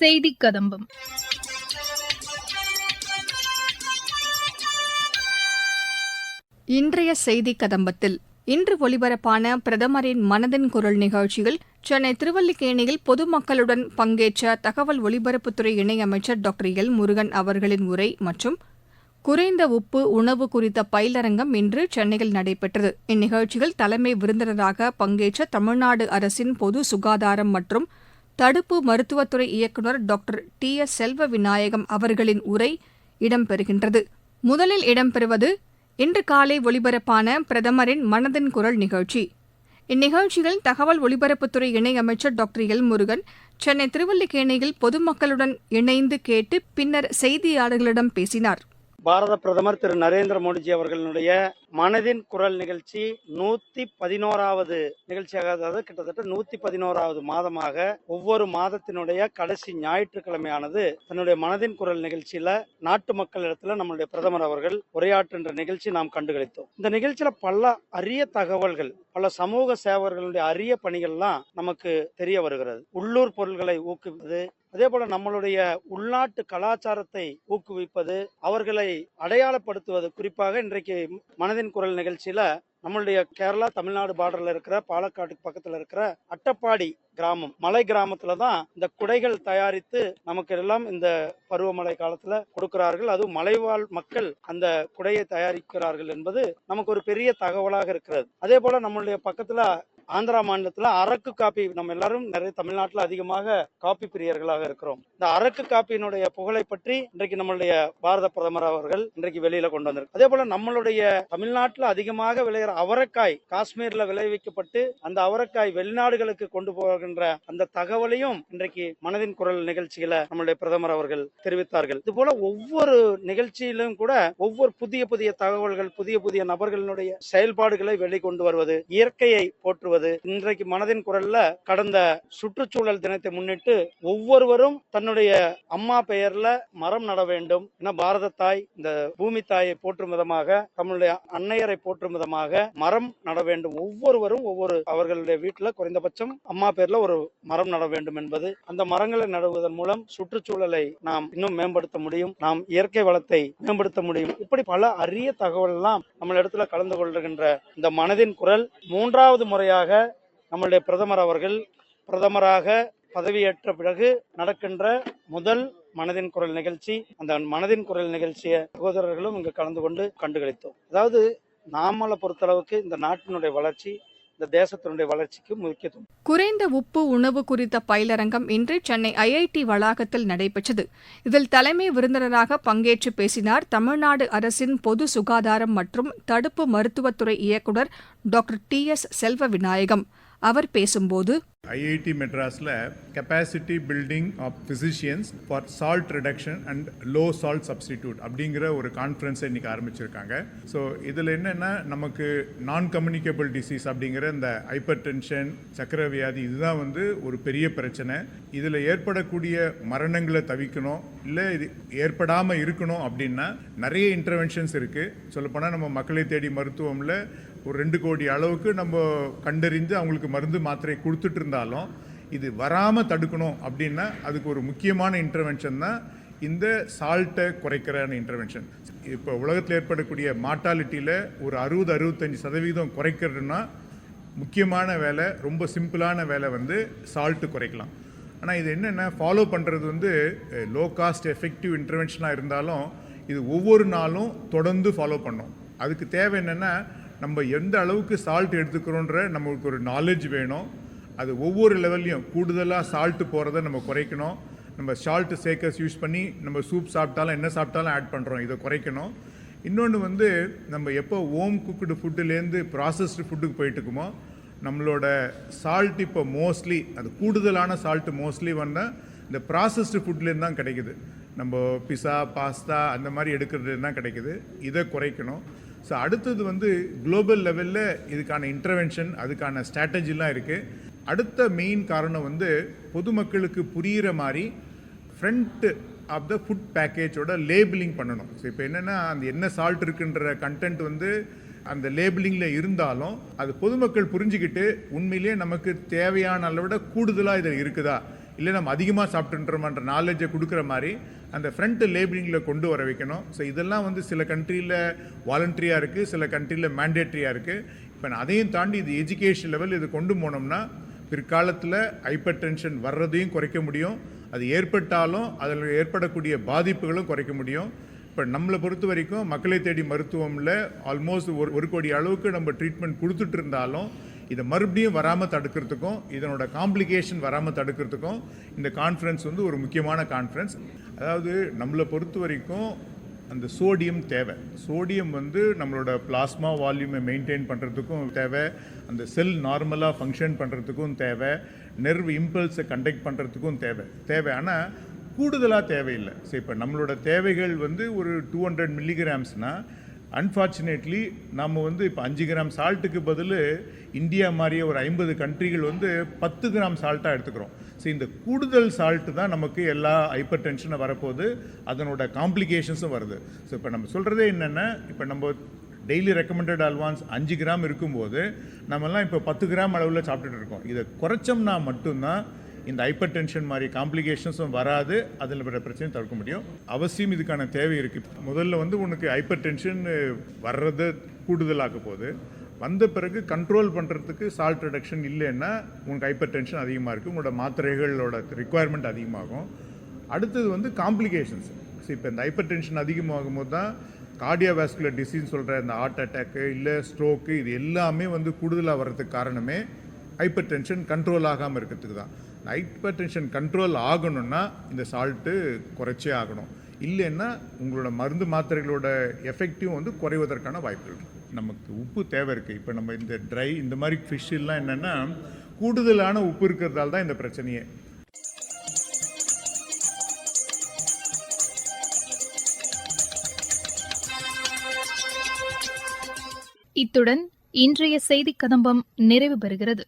செய்தி கதம்பம். இன்றைய செய்தி கதம்பத்தில் இன்று ஒலிபரப்பான பிரதமரின் மனதின் குரல் நிகழ்ச்சியில் சென்னை திருவல்லிக்கேணியில் பொதுமக்களுடன் பங்கேற்ற தகவல் ஒலிபரப்புத்துறை இணையமைச்சர் டாக்டர் எல் முருகன் அவர்களின் உரை மற்றும் குறைந்த உப்பு உணவு குறித்த பயிலரங்கம் இன்று சென்னையில் நடைபெற்றது. இந்நிகழ்ச்சியில் தலைமை விருந்தினராக பங்கேற்ற தமிழ்நாடு அரசின் பொது சுகாதாரம் மற்றும் தடுப்பு மருத்துவத்துறை இயக்குநர் டாக்டர் டி. எஸ். செல்வ விநாயகம் அவர்களின் உரை இடம்பெறுகின்றது. முதலில் இடம்பெறுவது இன்று காலை ஒலிபரப்பான பிரதமரின் மனதின் குரல் நிகழ்ச்சி. இந்நிகழ்ச்சியில் தகவல் ஒலிபரப்புத்துறை இணையமைச்சர் டாக்டர் எல். முருகன் சென்னை திருவல்லிக்கேணியில் பொதுமக்களுடன் இணைந்து கேட்டு பின்னர் செய்தியாளர்களிடம் பேசினார். பாரத பிரதமர் திரு நரேந்திர மோடிஜி அவர்களுடைய மனதின் குரல் நிகழ்ச்சி நூத்தி பதினோராவது நிகழ்ச்சியாக அதாவது கிட்டத்தட்ட நூத்தி பதினோராவது மாதமாக ஒவ்வொரு மாதத்தினுடைய கடைசி ஞாயிற்றுக்கிழமையானது தன்னுடைய மனதின் குரல் நிகழ்ச்சியில நாட்டு மக்களிடத்துல நம்மளுடைய பிரதமர் அவர்கள் உரையாற்றுகின்ற நிகழ்ச்சி நாம் கண்டுகளித்தோம். இந்த நிகழ்ச்சியில பல அரிய தகவல்கள் பல சமூக சேவர்களுடைய அரிய பணிகள்லாம் நமக்கு தெரிய வருகிறது. உள்ளூர் பொருள்களை ஊக்குவிப்பது அதே போல நம்மளுடைய உள்நாட்டு கலாச்சாரத்தை ஊக்குவிப்பது அவர்களை அடையாளப்படுத்துவது குறிப்பாக இன்றைக்கு மனதின் குரல் நிகழ்ச்சியில நம்மளுடைய கேரளா தமிழ்நாடு பார்டர்ல இருக்கிற பாலக்காட்டுக்கு பக்கத்துல இருக்கிற அட்டப்பாடி கிராமம் மலை கிராமத்துல தான் இந்த குடைகள் தயாரித்து நமக்கு எல்லாம் இந்த பருவமழை காலத்துல கொடுக்கிறார்கள். அதுவும் மலைவாழ் மக்கள் அந்த குடையை தயாரிக்கிறார்கள் என்பது நமக்கு ஒரு பெரிய தகவலாக இருக்கிறது. அதே போல நம்மளுடைய பக்கத்துல ஆந்திரா மாநிலத்துல அரக்கு காப்பி நம்ம எல்லாரும் நிறைய தமிழ்நாட்டுல அதிகமாக காப்பி பிரியர்களாக இருக்கிறோம். இந்த அரக்கு காப்பியினுடைய புகழை பற்றி இன்றைக்கு நம்மளுடைய பாரத பிரதமர் அவர்கள் இன்றைக்கு வெளியில கொண்டு வந்திருக்கு அதே போல நம்மளுடைய தமிழ்நாட்டுல அதிகமாக விளையிற அவரைக்காய் காஷ்மீர்ல விளைவிக்கப்பட்டு அந்த அவரைக்காய் வெளிநாடுகளுக்கு கொண்டு போகின்ற அந்த தகவலையும் இன்றைக்கு மனதின் குரல் நிகழ்ச்சியில நம்மளுடைய பிரதமர் அவர்கள் தெரிவித்தார்கள். இது போல ஒவ்வொரு நிகழ்ச்சியிலும் கூட ஒவ்வொரு புதிய புதிய தகவல்கள் புதிய புதிய நபர்களுடைய செயல்பாடுகளை வெளிக்கொண்டு வருவது இயற்கையை போற்றுவது இன்றைக்கு மனதின் குரல்ல கடந்த சுற்றுச்சூழல் தினத்தை முன்னிட்டு ஒவ்வொருவரும் தன்னுடைய அம்மா பெயர்ல மரம் நட வேண்டும் என பாரத தாய் இந்த பூமி தாயை போற்றும் விதமாக தம்முடைய அன்னையரை போற்றும் விதமாக மரம் நட வேண்டும். ஒவ்வொருவரும் ஒவ்வொரு அவர்களுடைய வீட்டுல குறைந்தபட்சம் அம்மா பேர்ல ஒரு மரம் நட வேண்டும் என்பது அந்த மரங்களை நடுவதன் மூலம் சுற்றுச்சூழலை நாம் இன்னும் மேம்படுத்த முடியும் நாம் இயற்கை வளத்தை மேம்படுத்த முடியும். இப்படி பல அரிய தகவல் எல்லாம் நம்ம இடத்துல கலந்து கொள்கின்ற இந்த மனதின் குரல் மூன்றாவது முறையாக நம்மளுடைய பிரதமர் அவர்கள் பிரதமராக பதவியேற்ற பிறகு நடக்கின்ற முதல் மனதின் குரல் நிகழ்ச்சி அந்த மனதின் குரல் நிகழ்ச்சியை சகோதரர்களும் இங்கு கலந்து கொண்டு கண்டுகளித்தோம். அதாவது நாமளை பொறுத்தளவுக்கு இந்த நாட்டினுடைய வளர்ச்சி இந்த தேசத்தினுடைய வளர்ச்சிக்கு முக்கியத்துவம். குறைந்த உப்பு உணவு குறித்த பயிலரங்கம் இன்று சென்னை ஐஐடி வளாகத்தில் நடைபெற்றது. இதில் தலைமை விருந்தினராக பங்கேற்று பேசினார் தமிழ்நாடு அரசின் பொது சுகாதாரம் மற்றும் தடுப்பு மருத்துவத்துறை இயக்குநர் டாக்டர் டி எஸ் செல்வ விநாயகம் அவர் பேசும்போது ஐஐடி மெட்ராஸில் capacity building of physicians for salt reduction and low salt substitute அப்படிங்கிற ஒரு கான்ஃபரன்ஸை இன்றைக்கி ஆரம்பிச்சிருக்காங்க. ஸோ இதில் என்னென்னா நமக்கு நான் கம்யூனிகேபிள் டிசீஸ் அப்படிங்கிற இந்த ஹைப்பர் டென்ஷன் சக்கரை வியாதி இதுதான் வந்து ஒரு பெரிய பிரச்சனை. இதில் ஏற்படக்கூடிய மரணங்களை தவிக்கணும் இல்லை இது ஏற்படாமல் இருக்கணும் அப்படின்னா நிறைய இன்டர்வென்ஷன்ஸ் இருக்குது சொல்லப்போனால் நம்ம மக்களை தேடி மருத்துவமில் ஒரு ரெண்டு கோடி அளவுக்கு நம்ம கண்டறிந்து அவங்களுக்கு மருந்து மாத்திரை கொடுத்துட்டு இருந்தாலும் இது வராமல் தடுக்கணும் அப்படின்னா அதுக்கு ஒரு முக்கியமான இன்டர்வென்ஷன் தான் இந்த சால்ட்டை குறைக்கிறான இன்டர்வென்ஷன் இப்போ உலகத்தில் ஏற்படக்கூடிய மார்ட்டாலிட்டியில் ஒரு அறுபது அறுபத்தஞ்சு சதவீதம் குறைக்கிறதுனா முக்கியமான வேலை ரொம்ப சிம்பிளான வேலை வந்து சால்ட்டு குறைக்கலாம். ஆனால் இது என்னென்ன ஃபாலோ பண்ணுறது வந்து லோ காஸ்ட் எஃபெக்டிவ் இன்டர்வென்ஷனாக இருந்தாலும் இது ஒவ்வொரு நாளும் தொடர்ந்து ஃபாலோ பண்ணோம். அதுக்கு தேவை என்னென்னா நம்ம எந்த அளவுக்கு சால்ட் எடுத்துக்கிறோன்ற நம்மளுக்கு ஒரு நாலேஜ் வேணும். அது ஒவ்வொரு லெவல்லையும் கூடுதலாக சால்ட்டு போகிறத நம்ம குறைக்கணும். நம்ம சால்ட்டு சேக்கர்ஸ் யூஸ் பண்ணி நம்ம சூப் சாப்பிட்டாலும் என்ன சாப்பிட்டாலும் ஆட் பண்ணுறோம் இதை குறைக்கணும். இன்னொன்று வந்து நம்ம எப்போ ஓம் குக்குடு ஃபுட்டுலேருந்து ப்ராசஸ்டு ஃபுட்டுக்கு போயிட்டு இருக்குமோ நம்மளோட சால்ட் இப்போ மோஸ்ட்லி அது கூடுதலான சால்ட்டு மோஸ்ட்லி வந்தால் இந்த ப்ராசஸ்டு ஃபுட்லேருந்து தான் கிடைக்குது. நம்ம பிஸா பாஸ்தா அந்த மாதிரி எடுக்கிறது தான் கிடைக்குது. இதை குறைக்கணும். ஸோ அடுத்தது வந்து குளோபல் லெவலில் இதுக்கான இன்டர்வென்ஷன் அதுக்கான ஸ்ட்ராட்டஜிலாம் இருக்குது அடுத்த மெயின் காரணம் வந்து பொதுமக்களுக்கு புரிகிற மாதிரி ஃப்ரண்ட் ஆஃப் த ஃபுட் பேக்கேஜோட லேபிளிங் பண்ணணும். ஸோ இப்போ என்னென்னா அந்த என்ன சால்ட் இருக்குன்ற கண்டென்ட் வந்து அந்த லேபிளிங்கில் இருந்தாலும் அது பொதுமக்கள் புரிஞ்சுக்கிட்டு உண்மையிலேயே நமக்கு தேவையான அளவிட கூடுதலாக இதில் இருக்குதா? இல்லை நம்ம அதிகமாக சாப்பிட்டுன்றோமான்ற நாலேஜை கொடுக்குற மாதிரி அந்த ஃப்ரண்ட் லேபிளிங்கில் கொண்டு வர வைக்கணும். ஸோ இதெல்லாம் வந்து சில கண்ட்ரியில் வாலண்டரியாக இருக்குது சில கண்ட்ரியில் மேண்டேட்ரியாக இருக்குது இப்போ நான் அதையும் தாண்டி இது எஜுகேஷன் லெவல் இது கொண்டு போனோம்னா பிற்காலத்தில் ஹைப்பர் டென்ஷன் வர்றதையும் குறைக்க முடியும். அது ஏற்பட்டாலும் அதில் ஏற்படக்கூடிய பாதிப்புகளும் குறைக்க முடியும். இப்போ நம்மளை பொறுத்த வரைக்கும் மக்களை தேடி மருத்துவமில் ஆல்மோஸ்ட் ஒரு ஒரு கோடி அளவுக்கு நம்ம ட்ரீட்மெண்ட் கொடுத்துட்டு இருந்தாலும் இதை மறுபடியும் வராமல் தடுக்கிறதுக்கும் இதனோட காம்ப்ளிகேஷன் வராமல் தடுக்கிறதுக்கும் இந்த கான்ஃபரன்ஸ் வந்து ஒரு முக்கியமான கான்ஃபரன்ஸ் அதாவது நம்மளை பொறுத்த வரைக்கும் அந்த சோடியம் தேவை. சோடியம் வந்து நம்மளோட பிளாஸ்மா வால்யூமை மெயின்டைன் பண்ணுறதுக்கும் தேவை. அந்த செல் நார்மலாக ஃபங்க்ஷன் பண்ணுறதுக்கும் தேவை. நெர்வ் இம்பல்ஸை கண்டக்ட் பண்ணுறதுக்கும் தேவை. தேவை. ஆனால் கூடுதலாக தேவையில்லை. சரி இப்போ நம்மளோட தேவைகள் வந்து ஒரு டூ ஹண்ட்ரட் மில்லிகிராம்ஸ்னால் அன்ஃபார்ச்சுனேட்லி நம்ம வந்து இப்போ அஞ்சு கிராம் சால்ட்டுக்கு பதில் இந்தியா மாதிரியே ஒரு ஐம்பது கண்ட்ரிகள் வந்து பத்து கிராம் சால்ட்டாக எடுத்துக்கிறோம். ஸோ இந்த கூடுதல் சால்ட்டு தான் நமக்கு எல்லா ஹைப்பர் டென்ஷனை வரப்போகுது. அதனோட காம்ப்ளிகேஷன்ஸும் வருது. ஸோ இப்போ நம்ம சொல்கிறதே என்னென்னா இப்போ நம்ம டெய்லி ரெக்கமெண்டட் அல்வான்ஸ் அஞ்சு கிராம் இருக்கும்போது நம்மலாம் இப்போ பத்து கிராம் அளவில் சாப்பிட்டுட்டு இருக்கோம். இதை குறைச்சோம்னா மட்டும்தான் இந்த ஹைப்பர் டென்ஷன் மாதிரி காம்ப்ளிகேஷன்ஸும் வராது அதில் வர பிரச்சனையும் தடுக்க முடியும். அவசியம் இதுக்கான தேவை இருக்குது முதல்ல வந்து உனக்கு ஹைப்பர் டென்ஷன் வர்றதை கூடுதலாக்க போகுது. வந்த பிறகு கண்ட்ரோல் பண்ணுறதுக்கு சால்ட் ரிடக்ஷன் இல்லைன்னா உனக்கு ஹைப்பர் டென்ஷன் அதிகமாக இருக்குது உங்களோட மாத்திரைகளோட ரிக்குவயர்மெண்ட் அதிகமாகும். அடுத்தது வந்து காம்ப்ளிகேஷன்ஸ் ஸோ இப்போ இந்த ஹைப்பர் டென்ஷன் அதிகமாகும் போது தான் கார்டியோவாஸ்குலர் டிசீஸ் சொல்கிற இந்த ஹார்ட் அட்டாக்கு இல்லை ஸ்ட்ரோக்கு இது எல்லாமே வந்து கூடுதலாக வர்றதுக்கு காரணமே ஹைப்பர் டென்ஷன் கண்ட்ரோல் ஆகாமல் இருக்கிறதுக்கு தான். ஹைப்பர் டென்ஷன் கண்ட்ரோல் ஆகணும்னா இந்த சால்ட்டு குறைச்சே ஆகணும். இல்லைன்னா உங்களோட மருந்து மாத்திரைகளோட எஃபெக்டிவ் வந்து குறைவதற்கான வாய்ப்புகள் இருக்குது நமக்கு உப்பு தேவை இருக்குது இப்போ நம்ம இந்த ட்ரை இந்த மாதிரி ஃபிஷ்ஷெல்லாம் என்னென்னா கூடுதலான உப்பு இருக்கிறதால தான் இந்த பிரச்சனையே. இத்துடன் இன்றைய செய்திக் கதம்பம் நிறைவு பெறுகிறது.